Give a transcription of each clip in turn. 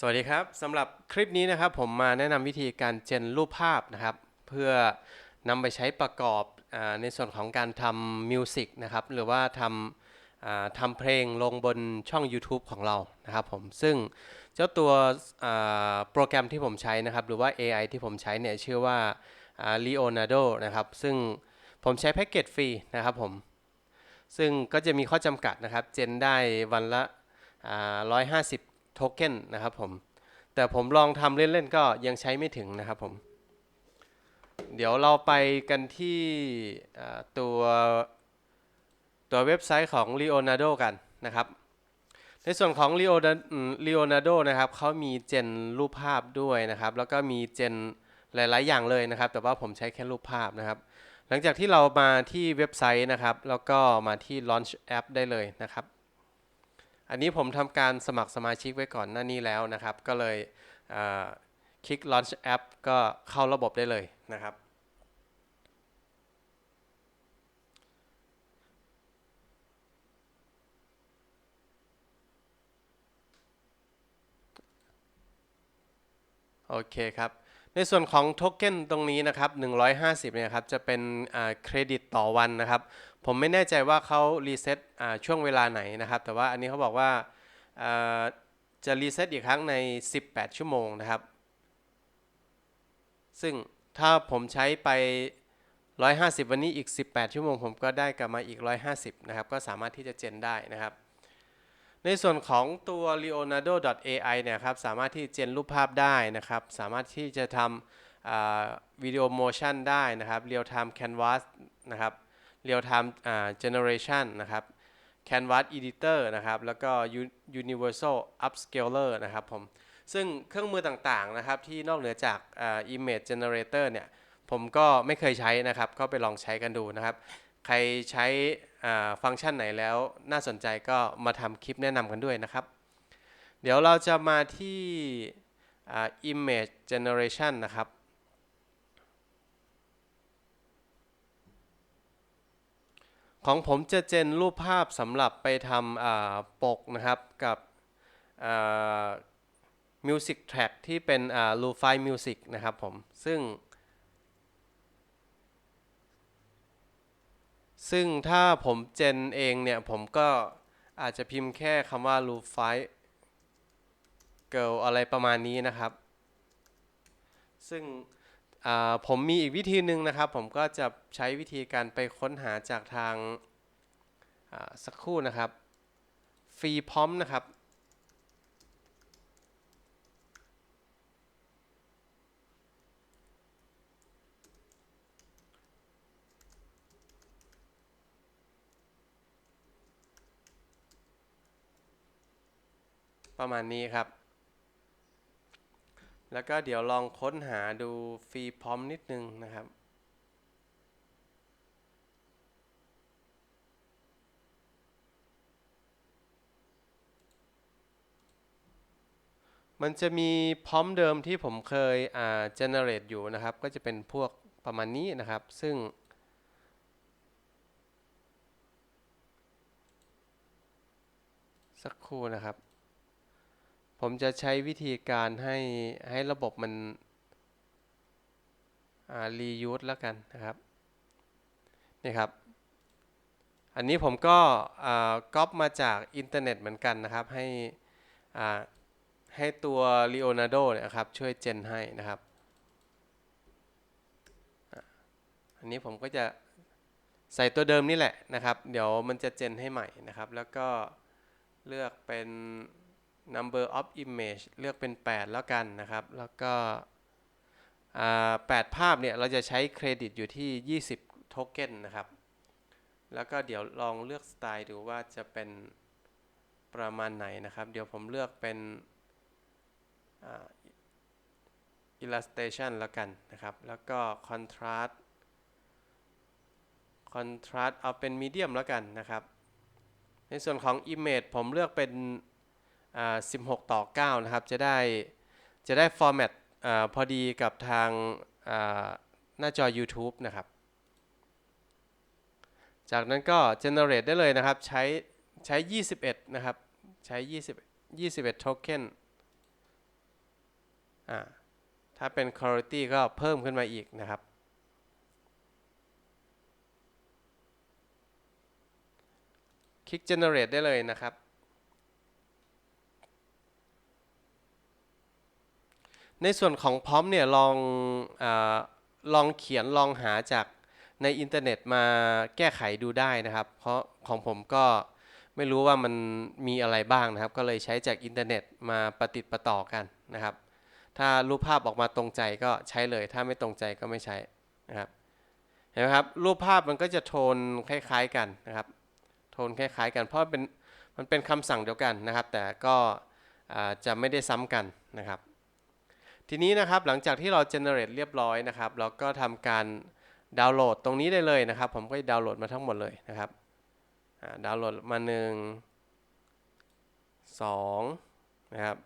สวัสดีครับสำหรับคลิปนี้นะครับผมมาแนะนำวิธีการเจนรูปภาพนะครับ เพื่อนำไปใช้ประกอบอในส่วนของการทำมิวสิกนะครับหรือว่าทำทำเพลงลงบนช่อง YouTube ของเรานะครับผมซึ่งเจ้าตัวโปรแกรมที่ผมใช้นะครับ หรือว่า AI ที่ผมใช้เนี่ยชื่อว่า Leonardo นะครับ ซึ่งผมใช้แพ็กเกจฟรีนะครับผม ซึ่งก็จะมีข้อจำกัดนะครับ เจนได้วันละอ่า150 โทเค็นนะครับผม แต่ผมลองทำเล่นๆก็ยังใช้ไม่ถึงนะครับผม เดี๋ยวเราไปกันที่ตัวตัวเว็บไซต์ของ Leonardo กันนะครับ ในส่วนของ Leonardo อืม Leonardo นะครับเขามีเจนรูปภาพด้วยนะครับ แล้วก็มีเจนหลาย ๆ อย่างเลยนะครับ แต่ว่าผมใช้แค่รูปภาพนะครับ หลังจากที่เรามาที่เว็บไซต์นะครับ แล้วก็มาที่ Launch App ได้เลยนะครับ อันนี้ผมทำการสมัครสมาชิกไว้ก่อนหน้านี้แล้วนะครับ ก็เลยคลิก Launch App ก็เข้าระบบได้เลยนะครับ โอเคครับ ในส่วนของโทเค็นตรงนี้นะครับ150เนี่ยครับจะเป็นเครดิตต่อวันนะครับ ผมไม่แน่ใจว่าเขารีเซ็ตช่วงเวลาไหนนะครับ แต่ว่าอันนี้เขาบอกว่าอ่าจะรีเซ็ตอีกครั้งใน 18 ชั่วโมงนะครับ ซึ่งถ้าผมใช้ไป 150 วันนี้อีก 18 ชั่วโมง ผมก็ได้กลับมาอีก 150 นะครับ ก็สามารถที่จะเจนได้นะครับ ในส่วนของตัว leonardo.ai เนี่ยครับสามารถที่เจนรูปภาพได้นะครับ สามารถที่จะทำวิดีโอโมชันได้นะครับ real time canvas นะครับ real time generation นะครับ canvas editor นะครับ แล้วก็ Universal upscaler นะครับผมซึ่งเครื่องมือต่างๆนะครับที่นอกเหนือจาก image generator เนี่ยผมก็ไม่เคยใช้นะครับ ก็ไปลองใช้กันดูนะครับ ใครใช้ ฟังก์ชันไหนแล้วน่าสนใจก็มาทำคลิปแนะนำกันด้วยนะครับ เดี๋ยวเราจะมาที่อ่า image generation นะครับ ของผมจะเจนรูปภาพสำหรับไปทำอ่าปกนะครับกับอ่า Music Track ที่เป็นอ่า Lo-Fi Music นะครับผม ซึ่ง ซึ่งถ้าผมเจนเองเนี่ย ผมก็อาจจะพิมพ์แค่คำว่า Lo-Fi Girl อะไรประมาณนี้นะครับ ซึ่งผมมีอีกวิธีหนึ่งนะครับ ผมก็จะใช้วิธีการไปค้นหาจากทางสักครู่นะครับฟรีพร้อมนะครับ ประมาณนี้ครับ แล้วก็เดี๋ยวลองค้นหาดูฟรีพร้อมนิดนึงนะครับมันจะมีพร้อมเดิมที่ผมเคยอ่า generate อยู่นะครับ ก็จะเป็นพวกประมาณนี้นะครับ ซึ่ง สักครู่นะครับ ผมจะใช้วิธีการให้ให้ระบบมันอ่า reuse แล้วกันนะครับนี่ครับ อันนี้ผมก็อ่าก๊อปมาจากอินเทอร์เน็ตเหมือนกันนะครับ ให้อ่าให้ตัว Leonardo เนี่ยครับ ช่วยเจนให้นะครับ อันนี้ผมก็จะใส่ตัวเดิมนี่แหละนะครับ เดี๋ยวมันจะเจนให้ใหม่นะครับ แล้วก็เลือกเป็น number of image เลือกเป็น 8 แล้วกันนะครับ แล้วก็ 8 ภาพเนี่ย เราจะใช้เครดิตอยู่ที่ 20 โทเค็นนะครับ แล้วก็เดี๋ยวลองเลือกสไตล์ดูว่าจะเป็นประมาณไหนนะครับ เดี๋ยวผมเลือกเป็นอ่า illustration แล้วกันนะครับ แล้วก็ contrast contrast เอาเป็น medium แล้วกันนะครับ ในส่วนของ image ผมเลือกเป็น 16 ต่อ 9 นะครับ จะได้ จะได้ format อ่าพอดีกับทางาหน้าจอ YouTube นะครับ จากนั้นก็ generate ได้เลยนะครับ ใช้ ใช้ 21 นะครับ ใช้ 20 21 token อ่า ถ้าเป็น quality ก็เพิ่มขึ้นมาอีกนะครับคลิก generate ได้เลยนะครับ ในส่วนของพร้อมเนี่ยลองอลองเขียนลองหาจากในอินเทอร์เน็ตมาแก้ไขดูได้นะครับ เพราะของผมก็ไม่รู้ว่ามันมีอะไรบ้างนะครับ ก็เลยใช้จากอินเทอร์เน็ตมาประติดประต่อกันนะครับ ถ้ารูปภาพออกมาตรงใจก็ใช้เลย ถ้าไม่ตรงใจก็ไม่ใช้นะครับเห็นไหมครับรูปภาพมันก็จะโทนคล้าย ๆกันนะครับ โทนคล้าย ๆ กันเพราะเป็นมันเป็นคำสั่งเดียวกันนะครับ แต่ก็จะไม่ได้ซ้ำกันนะครับ ทีนี้นะครับหลังจากที่เรา generate เรียบร้อยนะครับเราก็ทำการดาวน์โหลดตรงนี้ได้เลยนะครับ ผมก็ดาวน์โหลดมาทั้งหมดเลยนะครับดาวน์โหลดมาหนึ่งสองนะครับ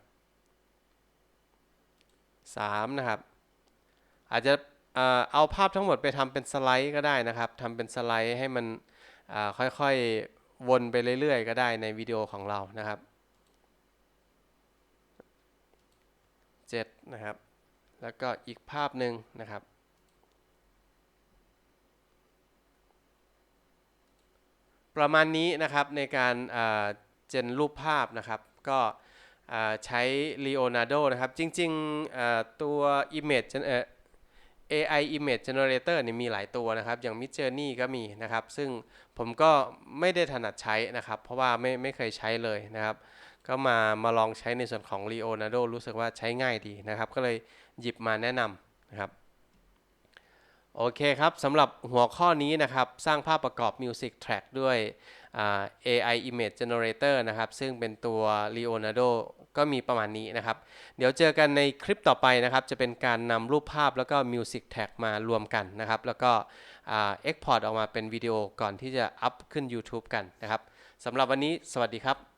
สามนะครับอาจจะเอาภาพทั้งหมดไปทำเป็นสไลด์ก็ได้นะครับทำเป็นสไลด์ให้มันค่อยๆวนไปเรื่อยๆ ก็ได้ในวิดีโอของเรานะครับ นะครับ แล้วก็อีกภาพหนึ่งนะครับ ประมาณนี้นะครับในการเจนรูปภาพนะครับ ก็ใช้ Leonardo นะครับ จริงๆตัว Image เอ่อ AI Image Generator เนี่ยมีหลายตัวนะครับ อย่าง Midjourney ก็มีนะครับ ซึ่งผมก็ไม่ได้ถนัดใช้นะครับ เพราะว่าไม่ไม่เคยใช้เลยนะครับ ก็มามาลองใช้ในส่วนของ Leonardo รู้สึกว่าใช้ง่ายดีนะครับ ก็เลยหยิบมาแนะนำนะครับ โอเคครับสำหรับหัวข้อนี้นะครับ สร้างภาพประกอบ Music Track ด้วย AI Image Generator นะครับ ซึ่งเป็นตัว Leonardo ก็มีประมาณนี้นะครับ เดี๋ยวเจอกันในคลิปต่อไปนะครับ จะเป็นการนำรูปภาพแล้วก็ Music Tag มารวมกันนะครับ แล้วก็เอ่า Export ออกมาเป็นวิดีโอก่อนที่จะอัพขึ้น YouTube กันนะครับสำหรับวันนี้สวัสดีครับ